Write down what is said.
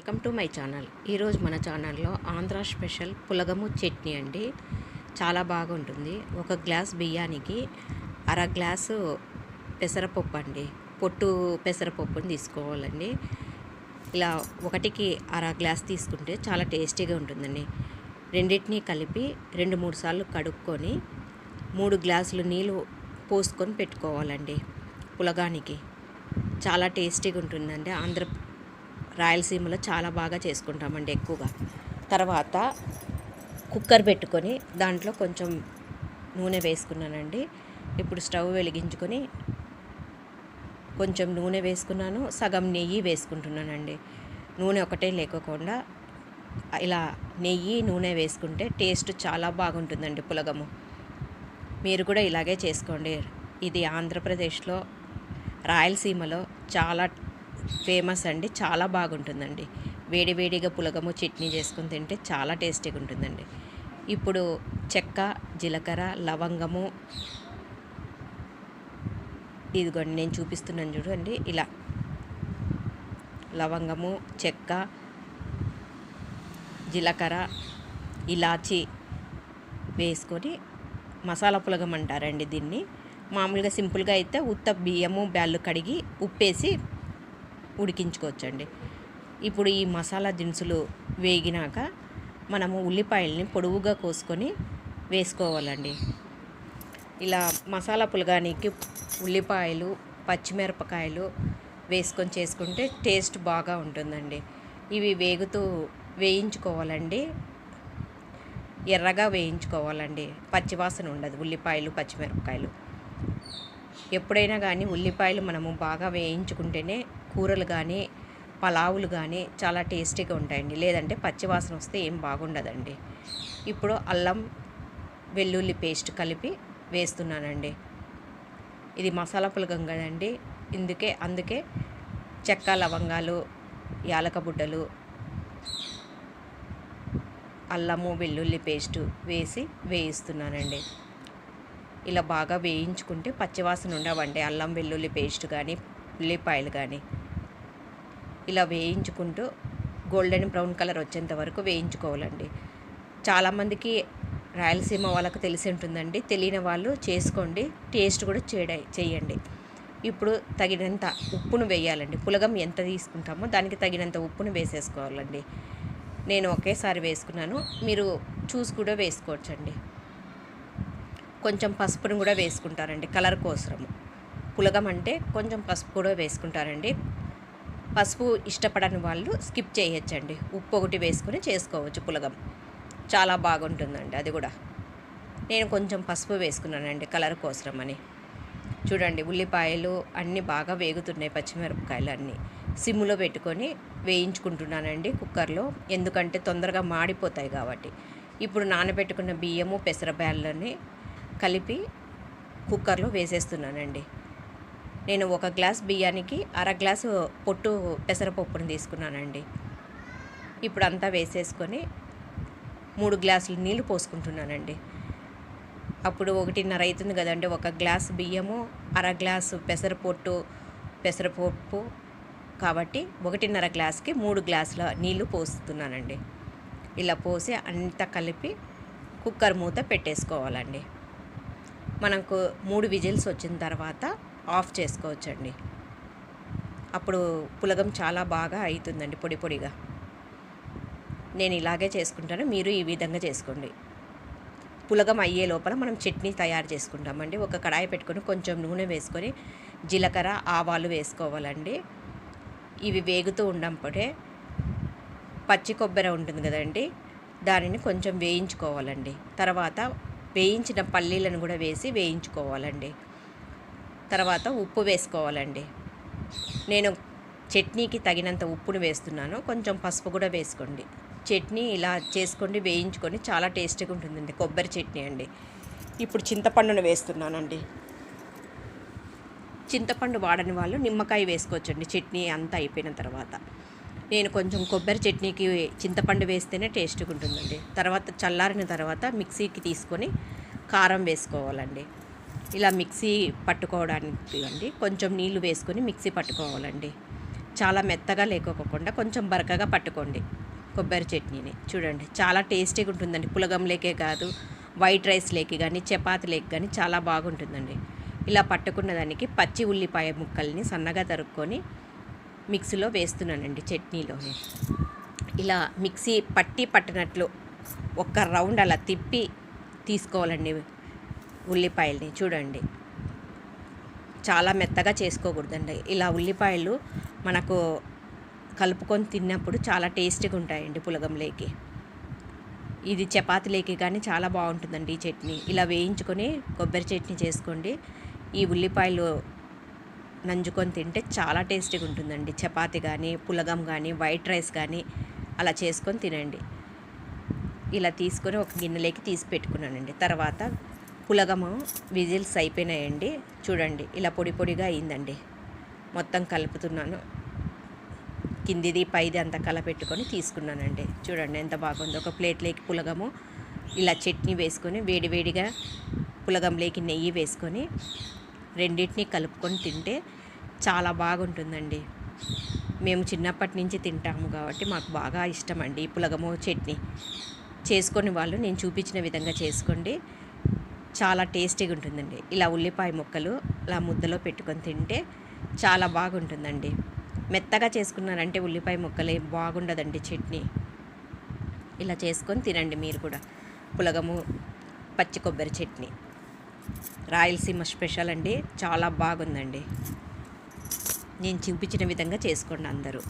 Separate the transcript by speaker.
Speaker 1: Welcome to my channel. ఈరోజు మన ఛానల్లో ఆంధ్ర స్పెషల్ పులగము చట్నీ అండి. చాలా బాగుంటుంది. ఒక గ్లాస్ బియ్యానికి అర గ్లాసు పెసరపప్పు అండి. పొట్టు పెసరపప్పుని తీసుకోవాలండి. ఇలా ఒకటికి అర గ్లాస్ తీసుకుంటే చాలా టేస్టీగా ఉంటుందండి. రెండింటినీ కలిపి రెండు మూడు సార్లు కడుక్కొని మూడు గ్లాసులు నీళ్ళు పోసుకొని పెట్టుకోవాలండి పులగానికి. చాలా టేస్టీగా ఉంటుందండి. ఆంధ్ర రాయలసీమలో చాలా బాగా చేసుకుంటామండి ఎక్కువగా. తర్వాత కుక్కర్ పెట్టుకొని దాంట్లో కొంచెం నూనె వేసుకున్నానండి. ఇప్పుడు స్టవ్ వెలిగించుకొని కొంచెం నూనె వేసుకున్నాను సగం నెయ్యి వేసుకుంటున్నానండి. నూనె ఒకటే లేకోకుండా ఇలా నెయ్యి నూనె వేసుకుంటే టేస్ట్ చాలా బాగుంటుందండి పులగము. మీరు కూడా ఇలాగే చేసుకోండి. ఇది ఆంధ్రప్రదేశ్లో రాయలసీమలో చాలా ఫేమస్ అండి చాలా బాగుంటుందండి. వేడివేడిగా పులగము చట్నీ చేసుకుని తింటే చాలా టేస్టీగా ఉంటుందండి. ఇప్పుడు చెక్క జీలకర్ర లవంగము ఇదిగోండి నేను చూపిస్తున్నాను చూడండి ఇలా. లవంగము చెక్క జీలకర్ర ఇలాచి వేసుకొని మసాలా పులగం అంటారండి దీన్ని. మామూలుగా సింపుల్గా అయితే ఉత్త బియ్యము బ్యాళ్ళు కడిగి ఉప్పేసి ఉడికించుకోవచ్చండి. ఇప్పుడు ఈ మసాలా దినుసులు వేగినాక మనము ఉల్లిపాయల్ని పొడవుగా కోసుకొని వేసుకోవాలండి. ఇలా మసాలా పులగానికి ఉల్లిపాయలు పచ్చిమిరపకాయలు వేసుకొని చేసుకుంటే టేస్ట్ బాగా ఉంటుందండి. ఇవి వేగుతూ వేయించుకోవాలండి. ఎర్రగా వేయించుకోవాలండి. పచ్చివాసన ఉండదు ఉల్లిపాయలు పచ్చిమిరపకాయలు. ఎప్పుడైనా కానీ ఉల్లిపాయలు మనము బాగా వేయించుకుంటేనే కూరలు కానీ పలావులు కానీ చాలా టేస్టీగా ఉంటాయండి. లేదంటే పచ్చివాసన వస్తే ఏం బాగుండదండి. ఇప్పుడు అల్లం వెల్లుల్లి పేస్ట్ కలిపి వేస్తున్నానండి. ఇది మసాలా పులగం కదండి. ఇందుకే అందుకే చెక్క లవంగాలు యాలకబుడ్డలు అల్లము వెల్లుల్లి పేస్టు వేసి వేయిస్తున్నానండి. ఇలా బాగా వేయించుకుంటే పచ్చివాసన ఉండవండి. అల్లం వెల్లుల్లి పేస్ట్ కానీ ఉల్లిపాయలు కానీ ఇలా వేయించుకుంటూ గోల్డెన్ బ్రౌన్ కలర్ వచ్చేంత వరకు వేయించుకోవాలండి. చాలామందికి రాయలసీమ వాళ్ళకు తెలిసి ఉంటుందండి. తెలియని వాళ్ళు చేసుకోండి. టేస్ట్ కూడా చేయ చేయండి. ఇప్పుడు తగినంత ఉప్పును వేయాలండి. పులగం ఎంత తీసుకుంటామో దానికి తగినంత ఉప్పును వేసేసుకోవాలండి. నేను ఒకేసారి వేసుకున్నాను. మీరు చూసి కూడా వేసుకోవచ్చండి. కొంచెం పసుపును కూడా వేసుకుంటారండి కలర్ కోసము పులగం అంటే కొంచెం పసుపు కూడా వేసుకుంటారండి. పసుపు ఇష్టపడని వాళ్ళు స్కిప్ చేయొచ్చండి. ఉప్పు ఒకటి వేసుకొని చేసుకోవచ్చు పులగం. చాలా బాగుంటుందండి అది కూడా. నేను కొంచెం పసుపు వేసుకున్నానండి కలర్ కోసరం అని. చూడండి ఉల్లిపాయలు అన్నీ బాగా వేగుతున్నాయి పచ్చిమిరపకాయలు అన్నీ. సిమ్లో పెట్టుకొని వేయించుకుంటున్నానండి కుక్కర్లో. ఎందుకంటే తొందరగా మాడిపోతాయి కాబట్టి. ఇప్పుడు నానబెట్టుకున్న బియ్యము పెసరబ్యాళ్ళని కలిపి కుక్కర్లో వేసేస్తున్నానండి. నేను ఒక గ్లాస్ బియ్యానికి అర గ్లాసు పొట్టు పెసరపప్పును తీసుకున్నానండి. ఇప్పుడు అంతా వేసేసుకొని మూడు గ్లాసులు నీళ్ళు పోసుకుంటున్నానండి. అప్పుడు ఒకటిన్నర అవుతుంది కదండి ఒక గ్లాస్ బియ్యము అర గ్లాసు పెసరపొట్టు పెసరపప్పు కాబట్టి ఒకటిన్నర గ్లాస్కి మూడు గ్లాసుల నీళ్ళు పోస్తున్నానండి. ఇలా పోసి అంతా కలిపి కుక్కర్ మూత పెట్టేసుకోవాలండి. మనకు మూడు విజిల్స్ వచ్చిన తర్వాత ఆఫ్ చేసుకోవచ్చండి. అప్పుడు పులగం చాలా బాగా అవుతుందండి పొడి పొడిగా. నేను ఇలాగే చేసుకుంటాను మీరు ఈ విధంగా చేసుకోండి. పులగం అయ్యే లోపల మనం చట్నీ తయారు చేసుకుంటామండి. ఒక కడాయి పెట్టుకొని కొంచెం నూనె వేసుకొని జీలకర్ర ఆవాలు వేసుకోవాలండి. ఇవి వేగుతూ ఉన్నప్పుడే పచ్చి కొబ్బరి ఉంటుంది కదండి దానిని కొంచెం వేయించుకోవాలండి. తర్వాత వేయించిన పల్లీలను కూడా వేసి వేయించుకోవాలండి. తర్వాత ఉప్పు వేసుకోవాలండి. నేను చట్నీకి తగినంత ఉప్పును వేస్తున్నాను. కొంచెం పసుపు కూడా వేసుకోండి. చట్నీ ఇలా చేసుకోండి వేయించుకొని చాలా టేస్టీగా ఉంటుందండి. కొబ్బరి చట్నీ అండి. ఇప్పుడు చింతపండును వేస్తున్నానండి. చింతపండు వాడని వాళ్ళు నిమ్మకాయ వేసుకోవచ్చండి. చట్నీ అంతా అయిపోయిన తర్వాత. నేను కొంచెం కొబ్బరి చట్నీకి చింతపండు వేస్తేనే టేస్ట్గా ఉంటుందండి. తర్వాత చల్లారిన తర్వాత మిక్సీకి తీసుకొని కారం వేసుకోవాలండి. ఇలా మిక్సీ పట్టుకోవడానికి అండి. కొంచెం నీళ్ళు వేసుకొని మిక్సీ పట్టుకోవాలండి. చాలా మెత్తగా లేకోకుండా కొంచెం బరకగా పట్టుకోండి కొబ్బరి చట్నీని. చూడండి చాలా టేస్టీగా ఉంటుందండి. పులగంలేకే కాదు వైట్ రైస్ లేకి కానీ చపాతి లేకి కానీ చాలా బాగుంటుందండి. ఇలా పట్టుకున్న దానికి పచ్చి ఉల్లిపాయ ముక్కల్ని సన్నగా తరుక్కొని మిక్సీలో వేస్తున్నానండి చట్నీలోని. ఇలా మిక్సీ పట్టి పట్టినట్లు ఒక్క రౌండ్ అలా తిప్పి తీసుకోవాలండి. ఉల్లిపాయల్ని చూడండి. చాలా మెత్తగా చేసుకోకూడదండి. ఇలా ఉల్లిపాయలు మనకు కలుపుకొని తిన్నప్పుడు చాలా టేస్టీగా ఉంటాయండి పులగంలోకి. ఇది చపాతీలోకి కానీ చాలా బాగుంటుందండి ఈ చట్నీ. ఇలా వేయించుకొని కొబ్బరి చట్నీ చేసుకోండి. ఈ ఉల్లిపాయలు నంజుకొని తింటే చాలా టేస్టీగా ఉంటుందండి. చపాతి కానీ పులగం కానీ వైట్ రైస్ కానీ అలా చేసుకొని తినండి. ఇలా తీసుకొని ఒక గిన్నెలోకి తీసి పెట్టుకున్నానండి. తర్వాత పులగము విజిల్స్ అయిపోయినాయండి. చూడండి ఇలా పొడి పొడిగా అయిందండి. మొత్తం కలుపుతున్నాను. కిందిది పైది అంతా కలపెట్టుకొని తీసుకున్నానండి. చూడండి ఎంత బాగుందో. ఒక ప్లేట్లోకి పులగము ఇలా చట్నీ వేసుకొని వేడివేడిగా పులగంలోకి నెయ్యి వేసుకొని రెండింటిని కలుపుకొని తింటే చాలా బాగుంటుందండి. మేము చిన్నప్పటి నుంచి తింటాము కాబట్టి మాకు బాగా ఇష్టం అండి ఈ పులగము చట్నీ. చేసుకొని వాళ్ళు నేను చూపించిన విధంగా చేసుకోండి. చాలా టేస్టీగా ఉంటుందండి. ఇలా ఉల్లిపాయ ముక్కలు ఇలా ముద్దలో పెట్టుకొని తింటే చాలా బాగుంటుందండి. మెత్తగా చేసుకున్నారంటే ఉల్లిపాయ ముక్కలే బాగుండదండి చట్నీ. ఇలా చేసుకొని తినండి మీరు కూడా. పులగము పచ్చి కొబ్బరి చట్నీ. రాయలసీమ స్పెషల్ అండి. చాలా బాగుందండి. నేను చూపించిన విధంగా చేసుకోండి అందరూ.